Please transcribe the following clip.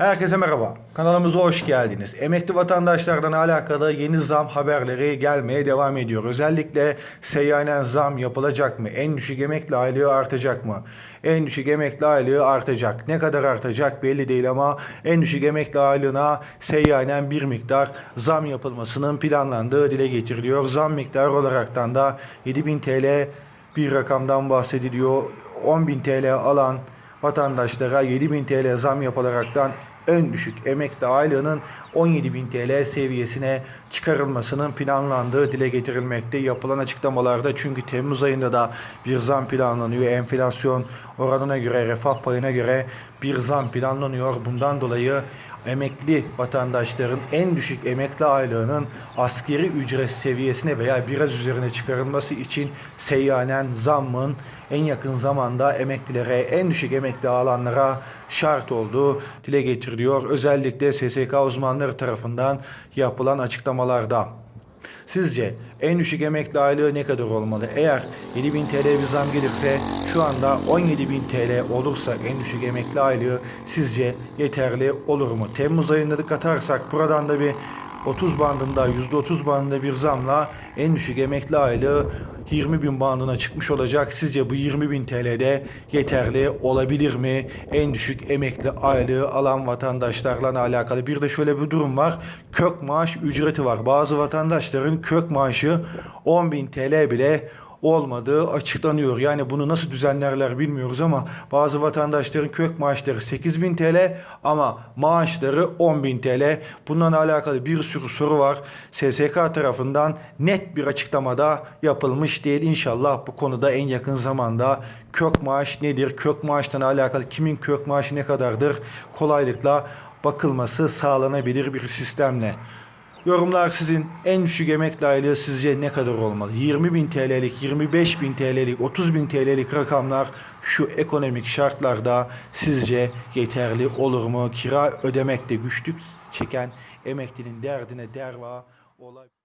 Herkese merhaba. Kanalımıza hoş geldiniz. Emekli vatandaşlardan alakalı yeni zam haberleri gelmeye devam ediyor. Özellikle seyyanen zam yapılacak mı? En düşük emekli aylığı artacak mı? En düşük emekli aylığı artacak. Ne kadar artacak belli değil ama en düşük emekli aylığına seyyanen bir miktar zam yapılmasının planlandığı dile getiriliyor. Zam miktarı olaraktan da 7000 TL bir rakamdan bahsediliyor. 10.000 TL alan vatandaşlara 7000 TL zam yapılaraktan en düşük emekli aylığının 17.000 TL seviyesine çıkarılmasının planlandığı dile getirilmekte. Yapılan açıklamalarda çünkü Temmuz ayında da bir zam planlanıyor. Enflasyon oranına göre, refah payına göre bir zam planlanıyor. Bundan dolayı emekli vatandaşların en düşük emekli aylığının askeri ücret seviyesine veya biraz üzerine çıkarılması için seyyanen zammın en yakın zamanda emeklilere, en düşük emekli alanlara şart olduğu dile getiriliyor. Özellikle SSK uzmanları tarafından yapılan açıklamalarda. Sizce en düşük emekli aylığı ne kadar olmalı? Eğer 7000 TL bir zam gelirse şu anda 17.000 TL olursa en düşük emekli aylığı sizce yeterli olur mu? Temmuz ayında da katarsak buradan da bir 30 bandında %30 bandında bir zamla en düşük emekli aylığı 20 bin bandına çıkmış olacak. Sizce bu 20 bin TL'de yeterli olabilir mi? En düşük emekli aylığı alan vatandaşlarla alakalı. Bir de şöyle bir durum var. Kök maaş ücreti var. Bazı vatandaşların kök maaşı 10 bin TL bile olmadığı açıklanıyor. Yani bunu nasıl düzenlerler bilmiyoruz ama bazı vatandaşların kök maaşları 8000 TL ama maaşları 10.000 TL. Bununla alakalı bir sürü soru var. SSK tarafından net bir açıklamada yapılmış değil. İnşallah bu konuda en yakın zamanda kök maaş nedir? Kök maaştan alakalı kimin kök maaşı ne kadardır? Kolaylıkla bakılması sağlanabilir bir sistemle. Yorumlar sizin. En düşük emekli aylığı sizce ne kadar olmalı? 20 bin TL'lik, 25 bin TL'lik, 30 bin TL'lik rakamlar şu ekonomik şartlarda sizce yeterli olur mu? Kira ödemekte güçlük çeken emeklinin derdine derva olabilir.